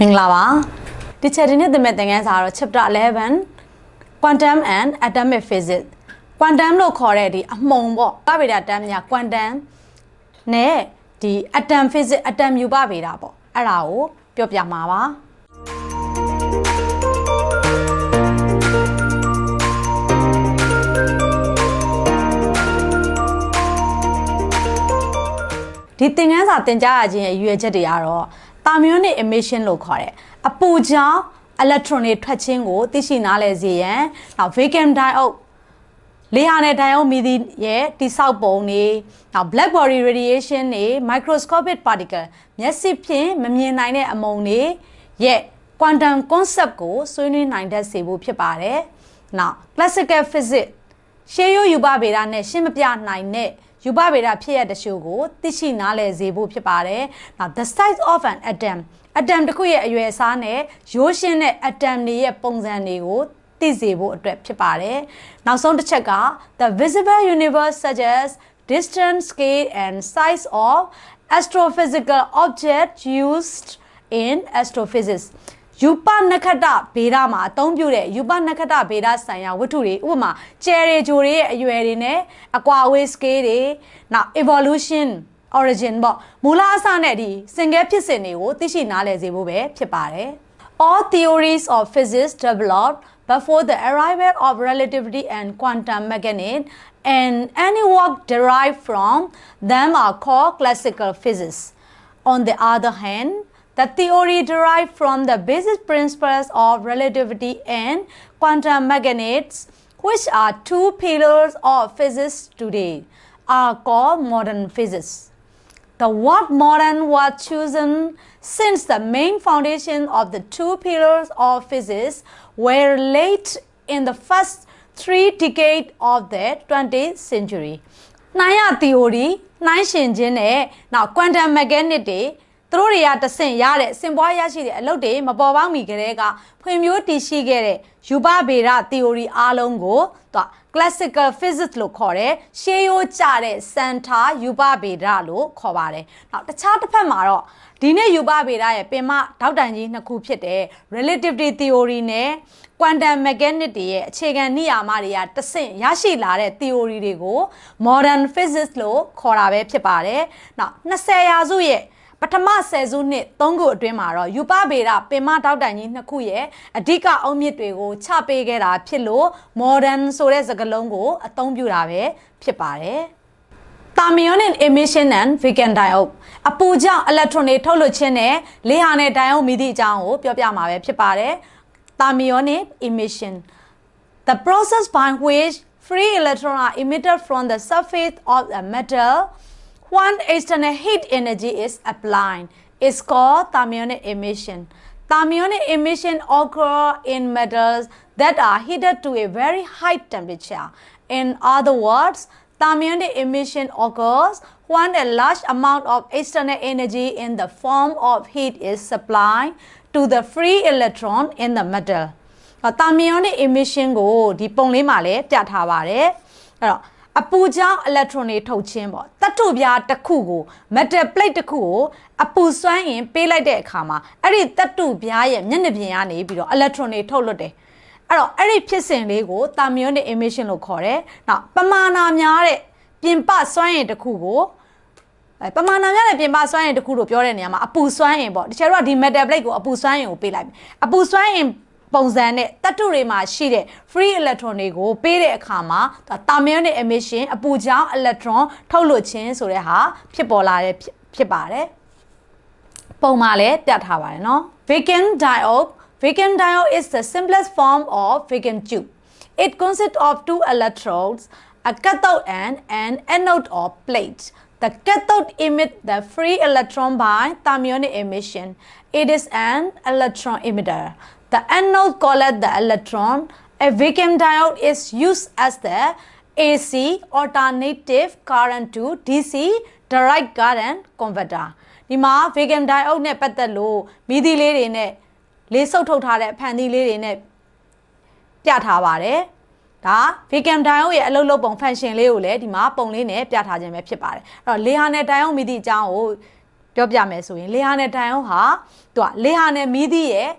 မင်္ဂလာပါဒီချက်ဒီနေ့သင်မဲ့သင်ခန်းစာကတော့ chapter 11 quantum and atomic physics quantum လို့ခေါ်တဲ့ဒီအမှုန်ပေါ့ပဗေဒတမ်းများ quantum နဲ့ဒီ atom physics atom ယူပဗေဒပေါ့အဲ့ဒါကိုပြောပြမှာပါဒီသင်ခန်းစာသင်ကြားရခြင်းရဲ့ရည်ရွယ်ချက်တွေကတော့ thermionic emission လို့ခေါ်တဲ့အပူကြောင့် electron တွေထွက်ခြင်းကိုသိရှိနားလည်စေရန်နောက် vacuum diode လေဟာနဲ့ဒိုင်ယိုမီဒီရဲ့တိဆောက်ပုံတွေနောက် black body radiation တွေ microscopic particle မျက်စိဖြင့်မမြင်နိုင်တဲ့အမုန်တွေရဲ့ quantum concept ကိုဆွေးနွေးနိုင်တတ်စေဖို့ဖြစ်ပါတယ်။နောက် classical physics ရှေးရိုးယူပဗေဒနဲ့ရှင်းမပြနိုင်တဲ့ ယူပဗေဒဖြစ်ရတဲ့ရှိုးကိုသိရှိနားလည်စေဖို့ဖြစ်ပါတယ်။ Now the size of an atom atom တစ်ခုရဲ့အရွယ်အစားနဲ့ရိုးရှင်းတဲ့ atom တွေရဲ့ပုံစံတွေကိုသိစေဖို့အတွက်ဖြစ်ပါတယ်။နောက်ဆုံးတစ်ချက်က the visible universe such as distance, scale and size of astrophysical objects used in astrophysics ယူပနက္ခတဗေဒမှာအသုံးပြုတဲ့ယူပနက္ခတဗေဒဆိုင်ရာဝတ္ထုတွေဥပမာကျယ်ရီဂျိုတွေရဲ့အရွယ်တွေနဲ့အကွာအဝေး scale တွေနောက် evolution origin ပေါ့မူလအစနဲ့ဒီစင်ကဲဖြစ်စဉ်တွေကိုသိရှိနားလည်စေဖို့ပဲဖြစ်ပါတယ် All theories of physics developed before the arrival of relativity and quantum mechanics and any work derived from them are called classical physics. On the other hand, the theory derived from the basic principles of relativity and quantum mechanics, which are two pillars of physics today, are called modern physics. The word modern was chosen since the main foundation of the two pillars of physics were laid in the first three decades of the 20th century. နှိုင်းရ theory နှိုင်းရှင်ခြင်းနဲ့နောက် quantum mechanics တွေ သူတို့တွေကတဆင့်ရတဲ့စင်ပွားရရှိတဲ့အလုပ်တွေမပေါ်ပေါက်မီကလေးကဖွံ့ဖြိုးတည်ရှိခဲ့တဲ့ယူပဗေဒ theory အားလုံးကိုသူက classical physics လို့ခေါ်တယ်ရှေးရိုးကျတဲ့စံထားယူပဗေဒလို့ခေါ်ပါတယ်။နောက်တခြားတစ်ဖက်မှာတော့ဒီနေ့ယူပဗေဒရဲ့ပင်မဒေါက်တိုင်ကြီးနှစ်ခုဖြစ်တဲ့ relativity theory နဲ့ quantum mechanics တွေရဲ့အခြေခံနိယာမတွေကတဆင့်ရရှိလာတဲ့ theory တွေကို modern physics လို့ခေါ်တာပဲဖြစ်ပါတယ်။နောက်20ရာစုရဲ့ ပထမဆယ်စုနှစ်၃ခုအတွင်းမှာတော့ယူပဗေဒပင်မတောက်တိုင်ကြီးနှစ်ခုရဲ့အဓိကအုံမြစ်တွေကိုချပေးခဲ့တာဖြစ်လို့ modern ဆိုတဲ့စကားလုံးကိုအသုံးပြုတာပဲဖြစ်ပါတယ်။ thermionic emission and vacuum diode အပူကြောင့် electron တွေထုတ်လွှတ်ခြင်းနဲ့လေဟာနဲ့ diode မိသည့်အကြောင်းကိုပြောပြမှာပဲဖြစ်ပါတယ်။ thermionic emission the process by which free electrons are emitted from the surface of a metal when external heat energy is applied is called thermionic emission. Thermionic emission occur in metals that are heated to a very high temperature. In other words, thermionic emission occurs when a large amount of external energy in the form of heat is supplied to the free electron in the metal. တာမီယိုနစ် emission ကိုဒီပုံလေးမှာလည်းပြထားပါတယ်အဲ့တော့ အပူကြောင့် electron တွေထုတ်ခြင်းပေါ့တတ္ထုပြားတစ်ခုကို metal plate တစ်ခုကိုအပူစွမ်းရင်ပေးလိုက်တဲ့အခါမှာအဲ့ဒီတတ္ထုပြားရဲ့မျက်နှာပြင်ကနေပြီးတော့ electron တွေထုတ်လွှတ်တယ်အဲ့တော့အဲ့ဒီဖြစ်စဉ်လေးကို thermionic emission လို့ခေါ်တယ်နောက်ပမာဏများတဲ့ပြင်ပစွမ်းရင်တစ်ခုကိုအဲပမာဏများတဲ့ပြင်ပစွမ်းရင်တစ်ခုလို့ပြောတဲ့နေရာမှာအပူစွမ်းရင်ပေါ့တချို့ကဒီ metal plate ကိုအပူစွမ်းရင်ကိုပေးလိုက်မယ်အပူစွမ်းရင် ပုံစံနဲ့တတ္တုတွေမှာရှိတဲ့ free electron တွေကိုပေးတဲ့အခါမှာ thermionic emission အပူကြောင့် electron ထုတ်လွှတ်ခြင်းဆိုတဲ့ဟာဖြစ်ပေါ်လာတဲ့ဖြစ်ပါတယ်ပုံမှာလည်းပြထားပါတယ်เนาะ vacuum diode vacuum diode is the simplest form of vacuum tube it consists of two electrodes a cathode and an anode or plate The cathode emits the free electron by thermionic emission. It is an electron emitter. The anode collects the electron. A vacuum diode is used as the AC alternative current to DC direct current converter. ဒီမှာ vacuum diode နဲ့ပတ်သက်လို့မီးသီးလေးတွေနဲ့လေးစုပ်ထုတ်ထားတဲ့ဖန်သီးလေးတွေနဲ့ပြထားပါတယ်။ဒါ vacuum diode ရဲ့အလုပ်လုပ်ပုံ function လေးကိုလည်းဒီမှာပုံလေးနဲ့ပြထားခြင်းပဲဖြစ်ပါတယ်။အဲ့တော့လေဟာနဲ့ diode မီးသည့်အကြောင်းကိုပြောပြမယ်ဆိုရင်လေဟာနယ်ဒိုင်အောင်ဟာသူကလေဟာနယ်မီးသီးရဲ့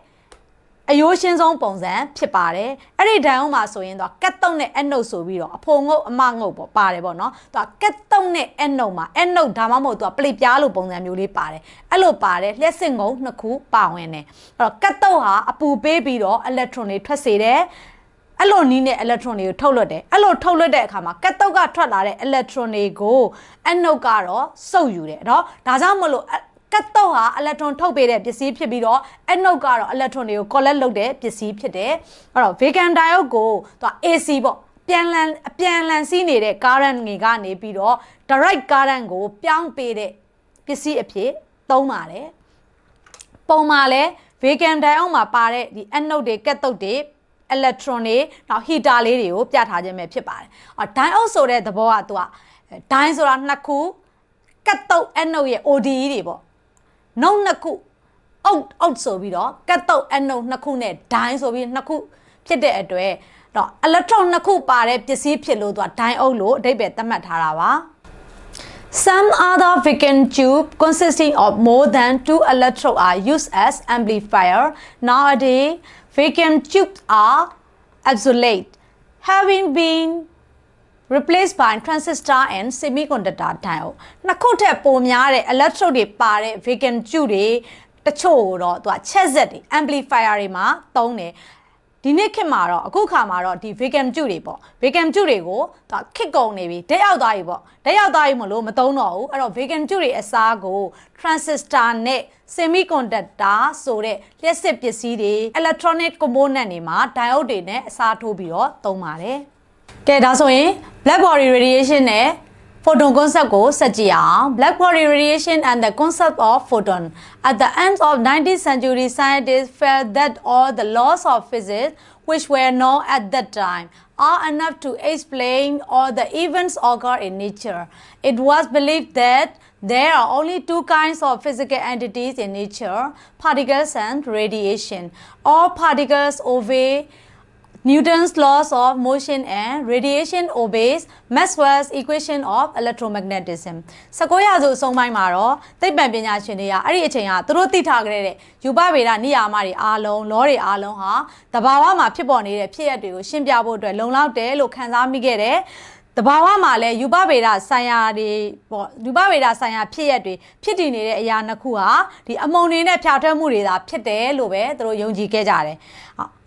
အယိုးရှင်းဆုံးပုံစံဖြစ်ပါတယ်အဲ့ဒီဒိုင်အောင်မှာဆိုရင်တော့ကတ်တုံးနဲ့အနှုတ်ဆိုပြီးတော့အဖိုငုတ်အမငုတ်ပေါ့ပါတယ်ပေါ့နော်သူကကတ်တုံးနဲ့အနှုတ်မှာအနှုတ်ဒါမှမဟုတ်သူကပလိပြားလိုပုံစံမျိုးလေးပါတယ်အဲ့လိုပါတယ်လျှက်စစ်ငုံနှစ်ခုပါဝင်တယ်အဲ့တော့ကတ်တုံးဟာအပူပေးပြီးတော့ electron တွေထွက်စေတယ်အဲ့လိုနီးနဲ့ electron တွေကိုထုတ်လွှတ်တယ်အဲ့လိုထုတ်လွှတ်တဲ့အခါမှာကတ်တုတ်ကထွက်လာတဲ့ electron တွေကိုအနှုတ်ကတော့စုပ်ယူတယ်เนาะဒါကြောင့်မလို့ ကတ်တုတ်ဟာ electron ထုတ်ပေးတဲ့ပစ္စည်းဖြစ်ပြီးတော့အနှုတ်ကတော့ electron တွေကို collect လုပ်တဲ့ပစ္စည်းဖြစ်တယ်အဲ့တော့ vegan diode ကိုသူက AC ပေါ့ပြန်လန်အပြန်လန်စီးနေတဲ့ current တွေကနေပြီးတော့ direct current ကို ပြောင်းပေးတဲ့ပစ္စည်းအဖြစ်သုံးပါတယ်ပုံမှာလဲ vegan diode မှာပါတဲ့ဒီအနှုတ်တွေကတ်တုတ်တွေ electron တွေနောက် heater လေးတွေကိုပြထားခြင်းပဲဖြစ်ပါတယ်။အော် diode ဆိုတဲ့သဘောကသူက dine ဆိုတာနှစ်ခုကတ်တုတ်အနှုတ်ရဲ့ ODE တွေပေါ့။ နှုတ်နှစ်ခုအုတ်အုတ်ဆိုပြီးတော့ကတ်တုတ်အနှုတ်နှစ်ခုနဲ့ dine ဆိုပြီးနှစ်ခုဖြစ်တဲ့အတွက်တော့ electron နှစ်ခုပါတဲ့ပစ္စည်းဖြစ်လို့သူက diode လို့အဓိပ္ပာယ်သတ်မှတ်ထားတာပါ။ Some other vacuum tube consisting of more than two electrodes are used as amplifier. Nowadays, vacuum tubes are obsolete, having been replaced by transistor and semiconductor diode. နှစ်ခုထက်ပိုများတဲ့ electrode တွေပါတဲ့ vacuum tube တွေတချို့တော့သူကချက်ဆက်တွေ amplifier တွေမှာသုံးတယ်ဒီနေ့ခေတ်မှာတော့အခုခါမှာတော့ဒီ vegan ကျုတွေပေါ့ vegan ကျုတွေကိုဒါခစ်ကုန်နေပြီတက်ရောက်သွားပြီပေါ့တက်ရောက်သွားပြီမလို့မသုံးတော့ဘူးအဲ့တော့ vegan ကျုတွေအစားကို transistor နဲ့ semiconductor ဆိုတဲ့လျှက်စစ်ပစ္စည်းတွေ electronic component တွေမှာ diode တွေနဲ့အစားထိုးပြီးတော့သုံးပါတယ် ကဲဒါဆိုရင် black body radiation နဲ့ photon concept ကိုဆက်ကြည့်အောင် black body radiation and the concept of photon at the end of 19th century scientists felt that all the laws of physics which were known at that time are enough to explain all the events occur in nature it was believed that there are only two kinds of physical entities in nature particles and radiation all particles obey Newton's laws of motion and radiation obeys Maxwell's equation of electromagnetism 19ရာစုအဆုံးပိုင်းမှာတော့သိပ္ပံပညာရှင်တွေကအဲ့ဒီအချိန်ကသူတို့သိထားကြတဲ့ယူပဗေဒနိယာမတွေအားလုံးလောတွေအားလုံးဟာတဘာဝမှာဖြစ်ပေါ်နေတဲ့ဖြစ်ရပ်တွေကိုရှင်းပြဖို့အတွက်လုံလောက်တယ်လို့ခန်းစားမိခဲ့တယ်တဘာဝမှာလည်းယူပဗေဒဆိုင်ရာတွေပေါ့ယူပဗေဒဆိုင်ရာဖြစ်ရက်တွေဖြစ်တည်နေတဲ့အရာနှစ်ခုဟာဒီအမုံတွေနဲ့ဖြာထွက်မှုတွေသာဖြစ်တယ်လို့ပဲသူတို့ယုံကြည်ခဲ့ကြတယ်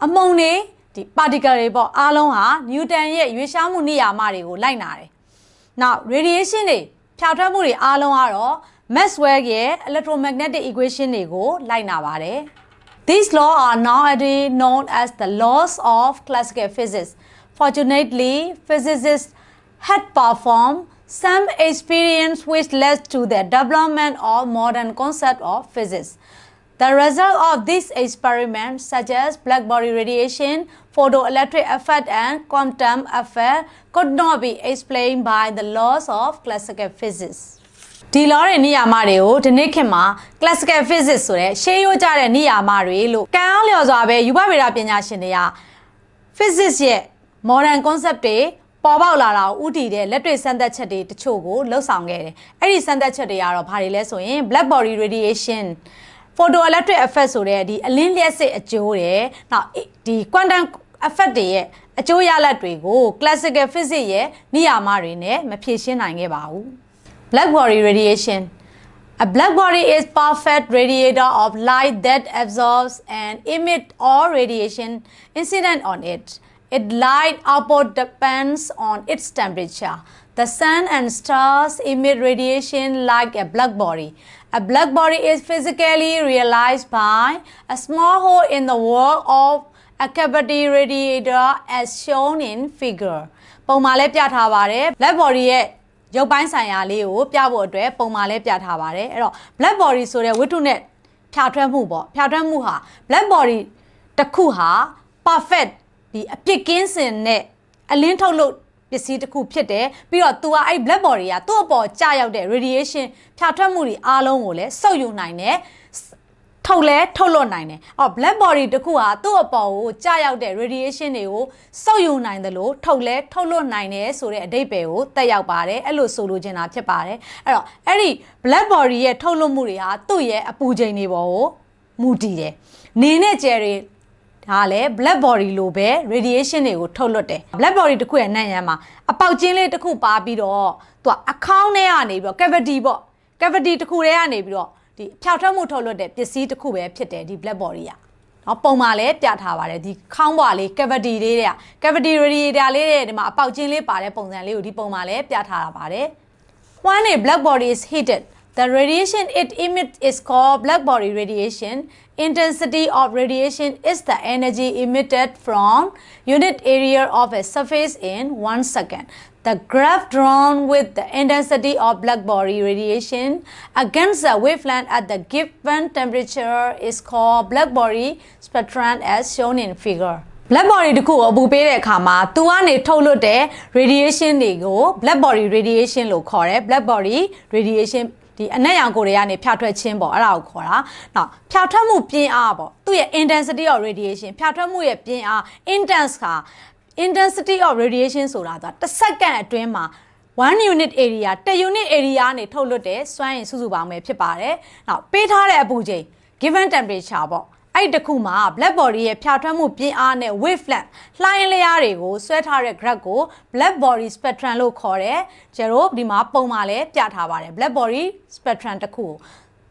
အမုံတွေ ဒီ particle တွေပေါ့အားလုံးဟာနျူတန်ရဲ့ရွေးရှားမှုနိယာမတွေကိုလိုက်နာတယ်။ Now radiation တွေဖြာထွက်မှုတွေအားလုံးကတော့ Maxwell ရဲ့ electromagnetic equation တွေကိုလိုက်နာပါတယ်။ These laws are nowadays known as the laws of classical physics. Fortunately, physicists had performed some experience which led to the development of modern concept of physics. The result of these experiments, such as black body radiation, photoelectric effect, and quantum effect, could not be explained by the laws of classical physics. ဒီလောတဲ့နိယာမတွေကိုဒီနေ့ခေတ်မှာ classical physics ဆိုတဲ့ရှေးရိုးကြတဲ့နိယာမတွေလို့ကံအောင်လျော်စွာပဲယူပဗေဒပညာရှင်တွေက physics ရဲ့ modern concept တွေပေါ်ပေါက်လာတာကိုဥတည်တဲ့လက်တွေ့စမ်းသပ်ချက်တွေတချို့ကိုလှုပ်ဆောင်ခဲ့တယ်။အဲ့ဒီစမ်းသပ်ချက်တွေကတော့ဘာတွေလဲဆိုရင် black body radiation photoelectric effect ဆိုတဲ့ဒီအလင်းလျှက်စစ်အကျိုးတွေနောက်ဒီ quantum effect တွေရဲ့အကျိုးရလဒ်တွေကို classical physics ရဲ့နိယာမတွေနဲ့မဖြေရှင်းနိုင်ခဲ့ပါဘူး။ black body radiation A black body is perfect radiator of light that absorbs and emits all radiation incident on it. Its light output depends on its temperature. The sun and stars emit radiation like a black body. A black body is physically realized by a small hole in the wall of a cavity radiator as shown in figure. ပုံမှာလည်းပြထားပါတယ် black body ရဲ့ရုပ်ပိုင်းဆိုင်ရာလေးကိုပြဖို့အတွက်ပုံမှာလည်းပြထားပါတယ်အဲ့တော့ black body ဆိုတဲ့ဝတ္ထုနဲ့ဖြာထွက်မှုပေါ့ဖြာထွက်မှုဟာ black body တစ်ခုဟာ perfect ဒီအပြစ်ကင်းစင်နဲ့အလင်းထုတ်လို့ပစ္စည်းတစ်ခုဖြစ်တယ်ပြီးတော့ तू ကအဲ့ black body ကသူ့အပေါ်ကြာရောက်တဲ့ radiation ဖြာထွက်မှုတွေအားလုံးကိုလည်းစုပ်ယူနိုင်တယ် ထုတ်လဲထုတ်လွတ်နိုင်တယ်။အော် black body တစ်ခုဟာသူ့အပေါ်ကိုကြာရောက်တဲ့ radiation တွေကိုစုပ်ယူနိုင်တယ်လို့ထုတ်လဲထုတ်လွတ်နိုင်တယ်ဆိုတဲ့အဓိပ္ပာယ်ကိုတက်ရောက်ပါတယ်။အဲ့လိုဆိုလိုချင်တာဖြစ်ပါတယ်။အဲ့တော့အဲ့ဒီ black body ရဲ့ထုတ်လွတ်မှုတွေဟာသူ့ရဲ့အပူချိန်တွေပေါ်ကိုမူတည်တယ်။နေနဲ့ကြယ်တွေဒါလည်း black body လိုပဲ radiation တွေကိုထုတ်လွှတ်တယ် black body တစ်ခုရဲ့နံ့ရမ်းမှာအပေါက်ချင်းလေးတစ်ခုပါပြီးတော့သူကအခေါင်းထဲကနေပြီးတော့ cavity ပေါ့ cavity တစ်ခုထဲကနေပြီးတော့ ဒီဖြောက်ထွက်မှုထုတ်လွှတ်တဲ့ပစ္စည်းတစ်ခုပဲဖြစ်တယ်ဒီ black body ကနော်ပုံမှန်လည်းပြထားပါတယ်ဒီခေါင်းပွားလေး cavity လေးတဲ့ cavity radiator လေးတဲ့ဒီမှာအပေါက်ချင်းလေးပါတဲ့ပုံစံလေးကိုဒီပုံမှန်လည်းပြထားတာပါတယ် When a black body is heated, the radiation it emits is called black body radiation. Intensity of radiation is the energy emitted from unit area of a surface in one second. The graph drawn with the intensity of black body radiation against the wavelength at the given temperature is called black body spectrum as shown in figure. black body တခုကိုအပူပေးတဲ့အခါမှာသူကနေထုတ်လွတ်တဲ့ radiation တွေကို black body radiation လို့ခေါ်တယ် black body radiation ဒီအနက်ရောင်ကိုတွေကနေဖြာထွက်ခြင်းပေါ့အဲ့ဒါကိုခေါ်တာ။နောက်ဖြာထွက်မှုပြင်းအားပေါ့သူ့ရဲ့ intensity of radiation ဖြာထွက်မှုရဲ့ပြင်းအား intense က intensity of radiation ဆိုတာကတစ်စက္ကန့်အတွင်းမှာ1 unit area 1 unit area ကနေထုတ်လွတ်တဲ့စွမ်းအင်စုစုပေါင်းပဲဖြစ်ပါတယ်။နောက်ပေးထားတဲ့အပူချိန် given temperature ပေါ့အဲ့ဒီတစ်ခုမှာ black body ရဲ့ဖြာထွက်မှုပြင်းအားနဲ့ wavelength လှိုင်းလျားတွေကိုဆွဲထားတဲ့ graph ကို black body spectrum လို့ခေါ်တယ်။ကျတော့ဒီမှာပုံမှာလည်းပြထားပါတယ် black body spectrum တစ်ခုကို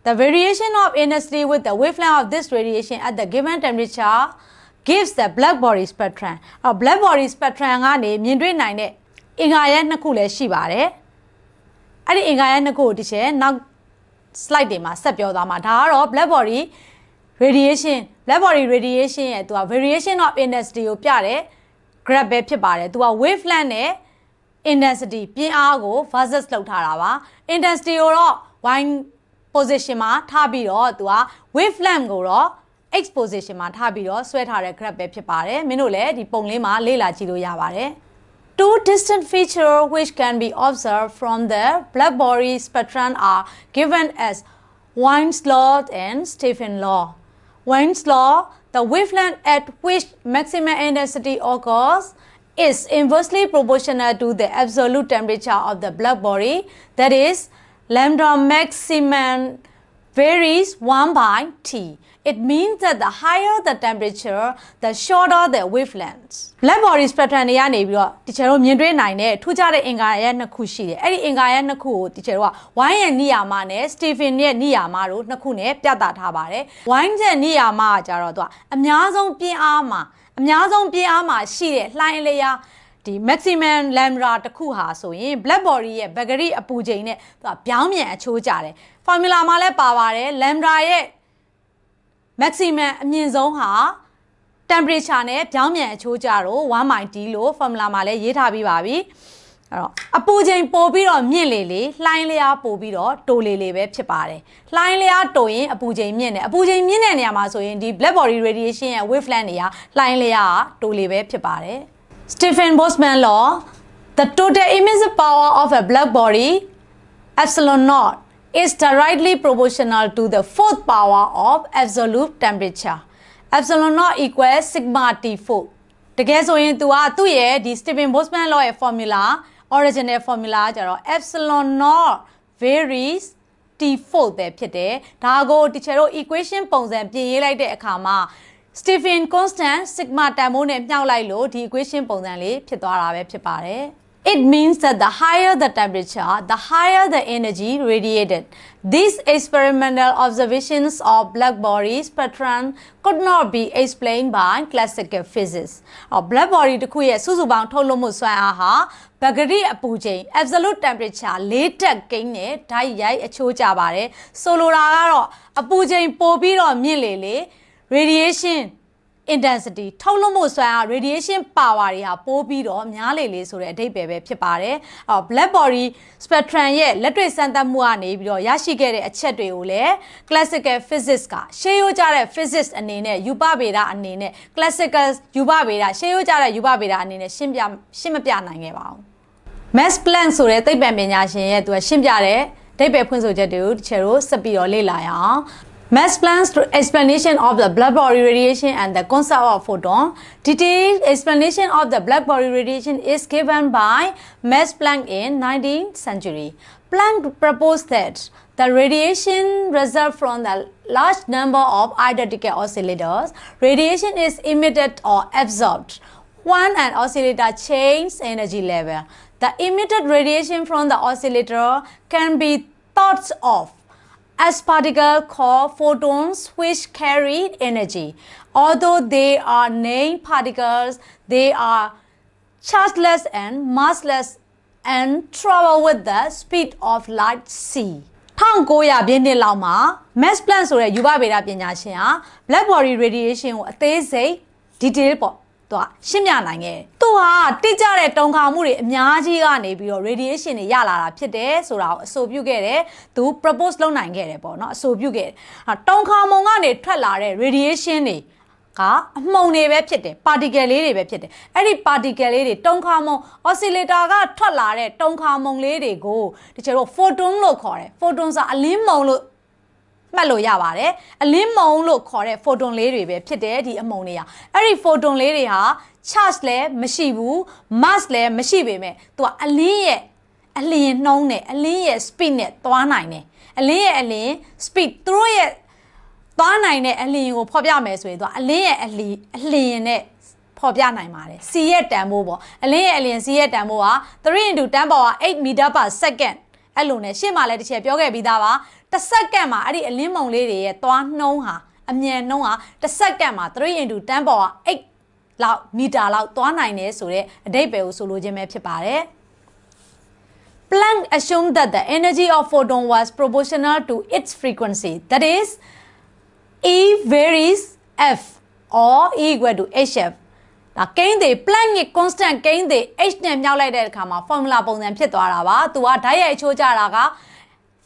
The variation of intensity with the wavelength of this radiation at the given temperature gives the black body spectrum. အော် black body spectrum ကနေမြင်တွေ့နိုင်တဲ့အင်္ဂါရပ်နှစ်ခုလည်းရှိပါတယ်။အဲ့ဒီအင်္ဂါရပ်နှစ်ခုကိုဒီချက်နောက် slide တွေမှာဆက်ပြောသွားမှာဒါကတော့ black body radiation black body radiation ရဲ့သူက variation of intensity ကိုပြတဲ့ graph ပဲဖြစ်ပါတယ်သူက wavelength နဲ့ intensity ပြင်းအားကို versus လောက်ထားတာပါ intensity ကိုတော့ y position မှာထားပြီးတော့သူက wavelength ကိုတော့ x position မှာထားပြီးတော့ဆွဲထားတဲ့ graph ပဲဖြစ်ပါတယ်မင်းတို့လည်းဒီပုံလေးမှာလေ့လာကြည့်လို့ရပါတယ် Two distant features which can be observed from the black body spectrum are given as Wien's law and Stephen law. Wien's law, the wavelength at which maximum intensity occurs is inversely proportional to the absolute temperature of the black body, that is, lambda maximum varies 1 by T. It means that the higher the temperature, the shorter the wavelengths. Black body spectrum တွေကနေပြီးတော့ဒီချေတို့မြင်တွေ့နိုင်တဲ့ထူးခြားတဲ့အင်္ဂါရပ်နှစ်ခုရှိတယ်။အဲ့ဒီအင်္ဂါရပ်နှစ်ခုကိုဒီချေတို့က wine ရဲ့နိယာမနဲ့ Stephen ရဲ့နိယာမတို့နှစ်ခုနဲ့ပြသထားပါတယ်။ wine ရဲ့နိယာမကကြတော့သူကအများဆုံးပြင်းအားမှာအများဆုံးပြင်းအားမှာရှိတဲ့လှိုင်းလျာဒီ maximum lambda တစ်ခုဟာဆိုရင် black body ရဲ့ bakery အပူချိန်နဲ့သူကပြောင်းပြန်အချိုးကြတယ် formula မှာလည်းပါပါတယ် lambda ရဲ့ maximum အမြင့်ဆုံးဟာ temperature နဲ့ပြောင်းပြန်အချိုးကြတော့ 1 t လို့ formula မှာလည်းရေးထားပြီးပါပြီအဲ့တော့အပူချိန်ပိုပြီးတော့မြင့်လေလေလှိုင်းလျားပိုပြီးတော့တိုလေလေပဲဖြစ်ပါတယ်လှိုင်းလျားတိုရင်အပူချိန်မြင့်တယ်အပူချိန်မြင့်တဲ့နေရာမှာဆိုရင်ဒီ black body radiation ရဲ့ wavelength တွေကလှိုင်းလျားတိုလေပဲဖြစ်ပါတယ် Stephen Boltzmann law the total emissive power of a black body epsilon naught is directly proportional to the fourth power of absolute temperature. Epsilon naught equals sigma T4. တကယ်ဆိုရင် तू ကသူ့ရဲ့ဒီ Stephen Boltzmann law ရဲ့ formula original formula ကျတော့ epsilon naught varies T4 ပဲဖြစ်တယ်။ဒါကိုတချို့တို့ equation ပုံစံပြင်ရေးလိုက်တဲ့အခါမှာ Stephen constant sigma တန်ဖိုးနဲ့မြှောက်လိုက်လို့ဒီ equation ပုံစံလေးဖြစ်သွားတာပဲဖြစ်ပါတယ်။ It means that the higher the temperature, the higher the energy radiated. These experimental observations of black body spectrum could not be explained by classical physics. အော် black body တစ်ခုရဲ့စုစုပေါင်းထုတ်လွှတ်မှုစွမ်းအားဟာဘဂရီအပူချိန် absolute temperature ၄တက်ကိန်းနဲ့ဓာတ်ရိုက်အချိုးကျပါတယ်။ဆိုလိုတာကတော့အပူချိန်ပိုပြီးတော့မြင့်လေလေ radiation intensity ထုတ်လွှတ်မှုစွမ်းအား radiation power တွေဟာပိုးပြီးတော့များလေလေဆိုတဲ့အဓိပ္ပာယ်ပဲဖြစ်ပါတယ်။အော် black body spectrum ရဲ့လက်တွေ့စမ်းသပ်မှုကနေပြီးတော့ရရှိခဲ့တဲ့အချက်တွေကိုလည်း classical physics ကရှေးရိုးကြတဲ့ physics အနေနဲ့ယူပဗေဒအနေနဲ့ classical ယူပဗေဒရှေးရိုးကြတဲ့ယူပဗေဒအနေနဲ့ရှင်းပြရှင်းမပြနိုင်ခဲ့ပါဘူး။ Max Planck ဆိုတဲ့သိပ္ပံပညာရှင်ရဲ့သူကရှင်းပြတဲ့ဒိဗ္ဗေဖွင့်ဆိုချက်တွေကိုဒီချက်တို့ဆက်ပြီးတော့လေ့လာရအောင်။ Mass Planck's explanation of the black body radiation and the concept of photon. Detailed explanation of the black body radiation is given by Max Planck in 19th century. Planck proposed that the radiation result from the large number of identical oscillators. Radiation is emitted or absorbed when an oscillator changes energy level. The emitted radiation from the oscillator can be thought of as particles called photons which carry energy. Although they are named particles, they are chargeless and massless and travel with the speed of light c. 1900ပြည့်နှစ်လောက်မှာ Max Planck ဆိုတဲ့ယူပဗေဒပညာရှင်ဟာ black body radiation ကိုအသေးစိတ် detail ပေါ့ သူကရှင်းပြနိုင်ခဲ့တယ်။သူဟာတိကျတဲ့တုံခါမှုတွေအများကြီးကနေပြီးတော့ radiation တွေရလာတာဖြစ်တယ်ဆိုတာကိုအဆိုပြုခဲ့တယ်။သူ propose လုပ်နိုင်ခဲ့တယ်ပေါ့နော်အဆိုပြုခဲ့တယ်။ဟာတုံခါမုံကနေထွက်လာတဲ့ radiation တွေကအမှုန်တွေပဲဖြစ်တယ် particle လေးတွေပဲဖြစ်တယ်အဲ့ဒီ particle လေးတွေတုံခါမုံ oscillator ကထွက်လာတဲ့တုံခါမုံလေးတွေကိုတချို့တို့ photon လို့ခေါ်တယ် photon ဆိုအလင်းမုံလို့ မှတ်လို့ရပါတယ်အလင်းမုံလို့ခေါ်တဲ့ photon လေးတွေပဲဖြစ်တယ်ဒီအမုံတွေကအဲ့ဒီ photon လေးတွေဟာ charge လည်းမရှိဘူး mass လည်းမရှိပေမဲ့သူကအလင်းရဲ့အလင်းနှုံးနဲ့အလင်းရဲ့ speed နဲ့သွားနိုင်တယ်အလင်းရဲ့အလင်း speed သူတို့ရဲ့သွားနိုင်တဲ့အလင်းကိုဖော်ပြမယ်ဆိုရင်သူကအလင်းရဲ့အလင်းအလင်းနဲ့ဖော်ပြနိုင်ပါတယ်။ C ရဲ့တန်ဖိုးပေါ့။အလင်းရဲ့အလင်း C ရဲ့တန်ဖိုးဟာ3 × 10 power 8 meter per second အဲ့လိုနဲ့ရှေ့မှာလည်းတစ်ချက်ပြောခဲ့ပြီးသားပါ။ တစ်စက္ကန့်မှာအဲ့ဒီအလင်းမုံလေးတွေရဲ့သွားနှုံးဟာအမြန်နှုံးဟာတစ်စက္ကန့်မှာ3 × 10 power 8လောက်မီတာလောက်သွားနိုင်တယ်ဆိုတဲ့အဓိပ္ပာယ်ကိုဆိုလိုခြင်းပဲဖြစ်ပါတယ်။ Planck assumed that the energy of photon was proportional to its frequency. That is, E varies F or E equal to HF ဒါကိန်းတွေ Planck ရဲ့ constant ကိန်းတွေ H နဲ့မြောက်လိုက်တဲ့အခါမှာ formula ပုံစံဖြစ်သွားတာပါ။သူကဓာတ်ရိုက်အချိုးကြတာက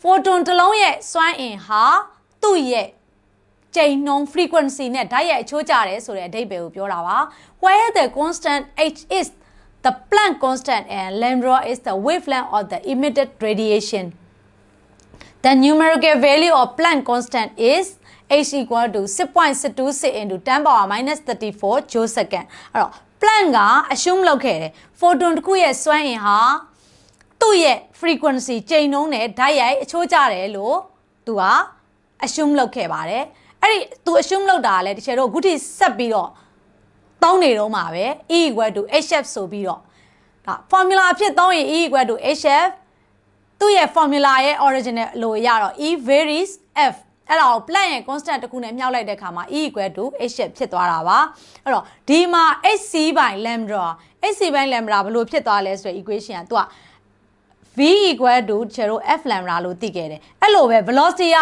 photon တစ်လုံးရဲ့စွမ်းအင်ဟာသူ့ရဲ့ချိန်နှုန်း frequency နဲ့ဓာတ်ရိုက်အချိုးကြတယ်ဆိုတဲ့အဓိပ္ပာယ်ကိုပြောတာပါ where the constant h is the Planck constant and lambda is the wavelength of the emitted radiation the numerical value of Planck constant is h equal to 6.626 into 10 power minus 34 joule second အဲ့တော့ Planck ကအ assume လုပ်ခဲ့တယ် photon တစ်ခုရဲ့စွမ်းအင်ဟာ သူ့ရဲ့ frequency ချိန်နှုန်းနဲ့ဓာတ်ရိုက်အချိုးကျတယ်လို့သူက assume လုပ်ခဲ့ပါတယ်အဲ့ဒီသူ assume လုပ်တာကလည်းတချို့တို့အခုထိဆက်ပြီးတော့တောင်းနေတော့မှာပဲ E equal to HF ဆိုပြီးတော့ဒါ formula အဖြစ်တောင်းရင် E equal to HF သူ့ရဲ့ formula ရဲ့ original လို့ရတော့ E varies F အဲ့ဒါကို Planck ရဲ့ constant တစ်ခုနဲ့မြောက်လိုက်တဲ့အခါမှာ E equal to HF ဖြစ်သွားတာပါအဲ့တော့ဒီမှာ HC by lambda HC by lambda ဘယ်လိုဖြစ်သွားလဲဆိုတဲ့ equation ကသူက v equal to ကျတော့ f lambda လို့သိခဲ့တယ်အဲ့လိုပဲ velocity က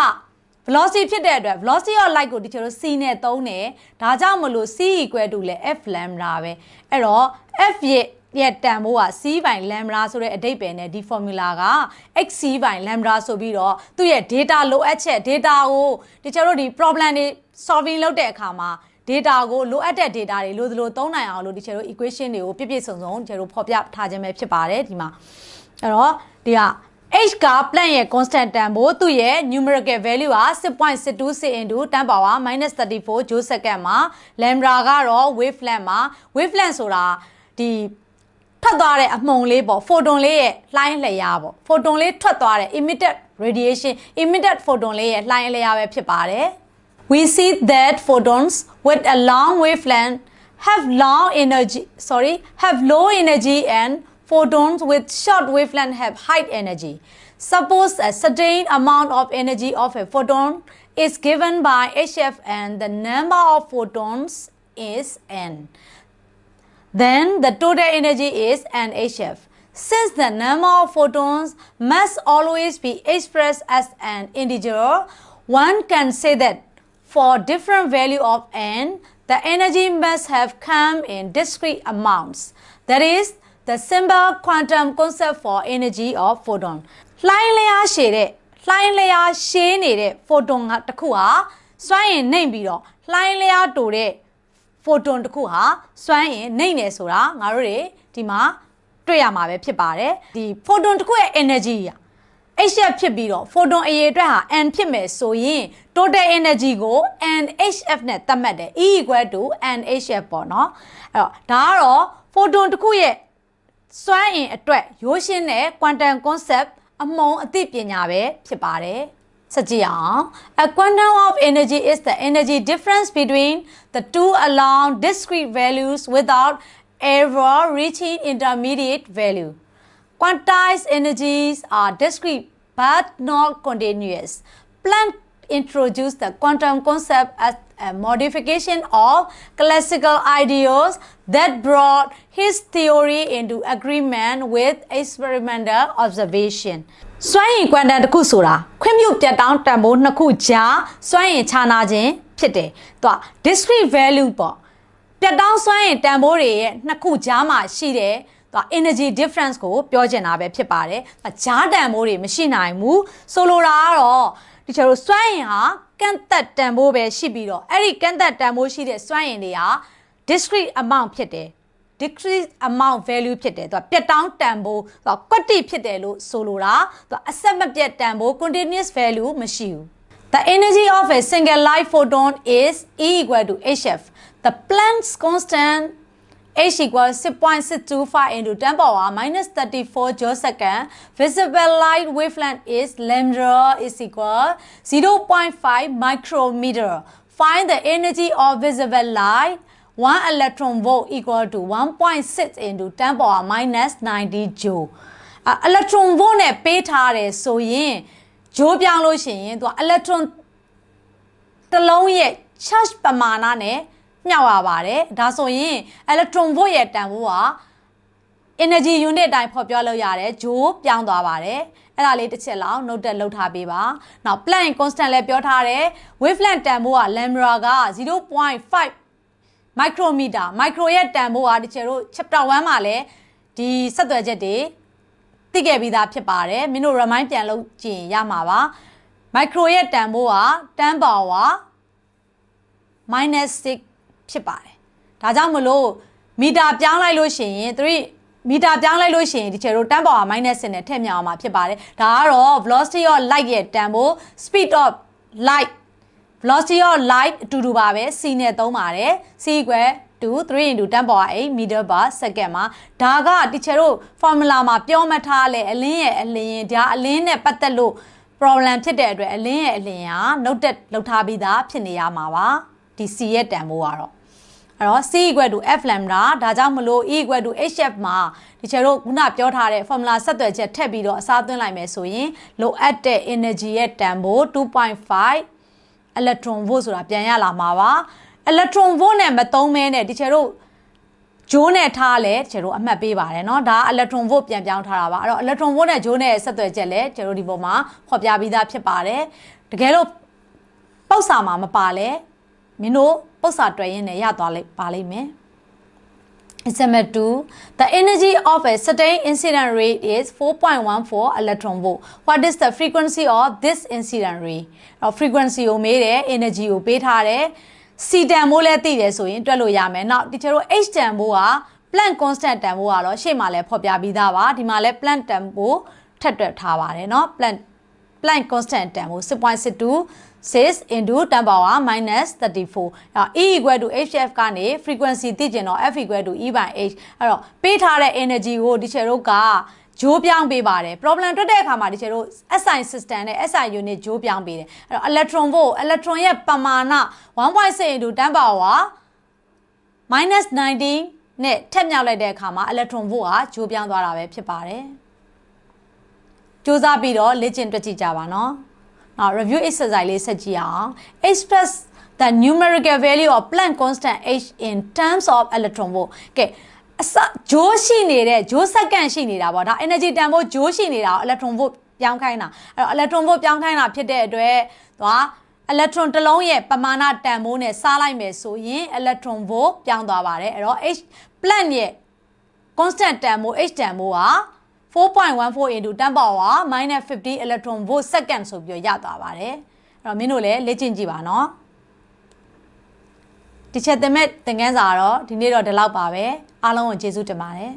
velocity ဖြစ်တဲ့အတွက် velocity of light ကိုဒီကျတော့ c နဲ့သုံးတယ်ဒါကြောင့်မလို့ c equal to လဲ f lambda ပဲအဲ့တော့ f ရဲ့ရဲ့တန်ဖိုးက c by lambda ဆိုတဲ့အဓိပ္ပာယ်နဲ့ဒီ formula က xc by lambda ဆိုပြီးတော့သူ့ရဲ့ data လိုအပ်ချက် data ကိုဒီကျတော့ဒီ problem တွေ solving လုပ်တဲ့အခါမှာ data ကိုလိုအပ်တဲ့ data တွေလိုသလိုသုံးနိုင်အောင်လို့ဒီကျတော့ equation တွေကိုပြည့်ပြည့်စုံစုံကျတော့ဖော်ပြထားခြင်းပဲဖြစ်ပါတယ်ဒီမှာ အဲ့တော့ဒီက h က Planck ရဲ့ constant တန်ဖိုးသူ့ရဲ့ numerical value က6.626 into 10 power -34 joule second မှာ lambda ကတော့ wavelength မှာ wavelength ဆိုတာဒီထွက်သွားတဲ့အမှုန်လေးပေါ့ photon လေးရဲ့လှိုင်းလျာပေါ့ photon လေးထွက်သွားတဲ့ emitted radiation emitted photon လေးရဲ့လှိုင်းလျာပဲဖြစ်ပါတယ် we see that photons with a long wavelength have long energy sorry have low energy and photons with short wavelength have high energy suppose a certain amount of energy of a photon is given by hf and the number of photons is n then the total energy is NHF. Since the number of photons must always be expressed as an integer, one can say that for different value of n, the energy must have come in discrete amounts. That is the simple quantum concept for energy of photon. လှိုင်းလျားရှည်တဲ့လှိုင်းလျားရှည်နေတဲ့ photon ကတစ်ခုဟာစွမ်းရင်နှိမ့်ပြီးတော့လှိုင်းလျားတိုတဲ့ photon တစ်ခုဟာစွမ်းရင်နှိမ့်နေဆိုတာငါတို့တွေဒီမှာတွေ့ရမှာပဲဖြစ်ပါတယ်ဒီ photon တစ်ခုရဲ့ energy က HF ဖြစ်ပြီးတော့ photon အရေအတွက်ဟာ n ဖြစ်မယ်ဆိုရင် total energy ကို NHF နဲ့သတ်မှတ်တယ် E equal to NHF ပေါ့နော်အဲ့တော့ဒါကတော့ photon တစ်ခုရဲ့ စွမ်းအင်အတွက်ရိုးရှင်းတဲ့ quantum concept အမုံအသိပညာပဲဖြစ်ပါတယ်စကြည့်အောင် a quantum of energy is the energy difference between the two along discrete values without ever reaching intermediate value quantized energies are discrete but not continuous planck introduced the quantum concept as a modification of classical ideas that brought his theory into agreement with experimental observation. စွမ်းရည် quantum တစ်ခုဆိုတာခွင့်ပြုပြတ်တောင်းတန်ဖိုးနှစ်ခုကြားစွမ်းရည်ခြားနာခြင်းဖြစ်တယ်။သူက discrete value ပေါ့။ပြတ်တောင်းစွမ်းရည်တန်ဖိုးတွေရဲ့နှစ်ခုကြားမှာရှိတဲ့သူက energy difference ကိုပြောချင်တာပဲဖြစ်ပါတယ်။ဂျားတန်ဖိုးတွေမရှိနိုင်ဘူး။ဆိုလိုတာကတော့ ဒီချေတို့စွမ်းအင်ဟာကန့်သက်တန်ဖိုးပဲရှိပြီးတော့အဲ့ဒီကန့်သက်တန်ဖိုးရှိတဲ့စွမ်းအင်တွေဟာ discrete amount ဖြစ်တယ် decrease amount value ဖြစ်တယ်သူကပြတ်တောင်းတန်ဖိုးသူကကွက်တိဖြစ်တယ်လို့ဆိုလိုတာသူကအဆက်မပြတ်တန်ဖိုး continuous value မရှိဘူး The energy of a single light photon is E equal to hf the Planck's constant h equals 6.625 into 10 power minus 34 joule second visible light wavelength is lambda is equal 0.5 micrometer find the energy of visible light 1 electron volt equal to 1.6 into 10 power minus 90 joule အဲ electron volt နဲ့ပေးထားတယ်ဆိုရင် joule ပြောင်းလို့ရှိရင်သူက electron တစ်လုံးရဲ့ charge ပမာဏနဲ့ မျှဝရပါတယ်ဒါဆိုရင် electron volt ရဲ့တန်ဖိုးက energy unit တိုင်းဖော်ပြလို့ရတယ် joule ပြောင်းသွားပါတယ်အဲ့ဒါလေးတစ်ချက်လောက် note တက်လုပ်ထားပေးပါ။နောက် Planck constant လည်းပြောထားတယ် wavelength တန်ဖိုးက lambda က0.5 micrometer micro ရဲ့တန်ဖိုးကဒီချေတို့ chapter 1မှာလည်းဒီဆက်သွယ်ချက်တွေသိခဲ့ပြီးသားဖြစ်ပါတယ်မင်းတို့ remind ပြန်လုပ်ကြည့်ရမှာပါ micro ရဲ့တန်ဖိုးက10 power minus 6 ဖြစ်ပါတယ်ဒါကြောင့်မလို့မီတာပြောင်းလိုက်လို့ရှိရင်3မီတာပြောင်းလိုက်လို့ရှိရင်ဒီချေတို့10 power minus 6နဲ့ထည့်မြောက်အောင်မှာဖြစ်ပါတယ်ဒါကတော့ velocity of light ရဲ့တန်ဖိုး speed of light velocity of light အတူတူပါပဲ c နဲ့သုံးပါတယ် c equal to 3 into 10 power 8 meter per second မှာဒါကတီချာတို့ formula မှာပြောမထားလဲအလင်းရဲ့အလင်းဒါအလင်းနဲ့ပတ်သက်လို့ problem ဖြစ်တဲ့အတွက်အလင်းရဲ့အလင်းဟာ note တက်လောက်ထားပြီးသားဖြစ်နေရမှာပါဒီ c ရဲ့တန်ဖိုးကတော့ အဲ့တော့ c equal to f lambda ဒါကြောင့်မလို့ e equal to hf မှာဒီချေတို့ခုနပြောထားတဲ့ formula ဆက်သွယ်ချက်ထည့်ပြီးတော့အစားသွင်းလိုက်မယ်ဆိုရင်လိုအပ်တဲ့ energy ရဲ့တန်ဖိုး2.5 electron volt ဆိုတာပြန်ရလာမှာပါ electron volt နဲ့မသုံးမဲနဲ့ဒီချေတို့ဂျိုးနဲ့ထားလဲကျတို့အမှတ်ပေးပါတယ်เนาะဒါ electron volt ပြန်ပြောင်းထားတာပါအဲ့တော့ electron volt နဲ့ဂျိုးနဲ့ဆက်သွယ်ချက်လဲကျတို့ဒီပေါ်မှာဖော်ပြပြီးသားဖြစ်ပါတယ်တကယ်လို့ပောက်စာမှာမပါလဲမင်းတို့ ပောက်စာတွေ့ရင်းနဲ့ရသွားလိမ့်ပါလိမ့်မယ် Example 2 The energy of a certain incident rate is 4.14 electron volt. What is the frequency of this incident ray? တော့ frequency ကိုမေးတယ် energy ကိုပေးထားတယ် C တန်ဖိုးလည်းသိတယ်ဆိုရင်တွက်လို့ရမယ်။နောက်ဒီကျတို့ H တန်ဖိုးက Planck constant တန်ဖိုးကတော့ရှေ့မှာလည်းဖော်ပြပြီးသားပါ။ဒီမှာလည်း Planck တန်ဖိုးထပ်တွက်ထားပါတယ်เนาะ Planck Planck constant တန်ဖိုး6.62 6 into 10 power minus 34အဲ့ E equal to hf ကနေ frequency သိကျင်တော့ f equal to e by h အဲ့တော့ပေးထားတဲ့ energy ကိုဒီချေတို့ကဂျိုးပြောင်းပေးပါတယ် problem တွက်တဲ့အခါမှာဒီချေတို့ SI system နဲ့ SI unit ဂျိုးပြောင်းပေးတယ်အဲ့တော့ electron volt electron ရဲ့ပမာဏ1.6 into 10 power minus 90နဲ့ထက်မြောက်လိုက်တဲ့အခါမှာ electron volt ကဂျိုးပြောင်းသွားတာပဲဖြစ်ပါတယ်စူးစမ်းပြီးတော့လေ့ကျင့်တွက်ကြည့်ကြပါနော်။ Now review exercise လေးဆက်ကြည့်အောင် express the numerical value of Planck constant h in terms of electron volt ကဲအစဂျိုးရှိနေတဲ့ဂျိုးစက္ကန့်ရှိနေတာပေါ့ဒါ energy တန်ဖိုးဂျိုးရှိနေတာ electron volt ပြောင်းခိုင်းတာအဲ့တော့ electron volt ပြောင်းခိုင်းတာဖြစ်တဲ့အတွက်သွား electron တစ်လုံးရဲ့ပမာဏတန်ဖိုးနဲ့စားလိုက်မယ်ဆိုရင် electron volt ပြောင်းသွားပါတယ်အဲ့တော့ h Planck ရဲ့ constant တန်ဖိုး h တန်ဖိုးက 4.14 into 10 power minus 50 electron volt second ဆိုပြီးရသွားပါတယ်အဲ့တော့မင်းတို့လည်းလေ့ကျင့်ကြည့်ပါနော်ဒီချက်သင်မဲ့သင်ခန်းစာတော့ဒီနေ့တော့ဒီလောက်ပါပဲအားလုံးကိုကျေးဇူးတင်ပါတယ်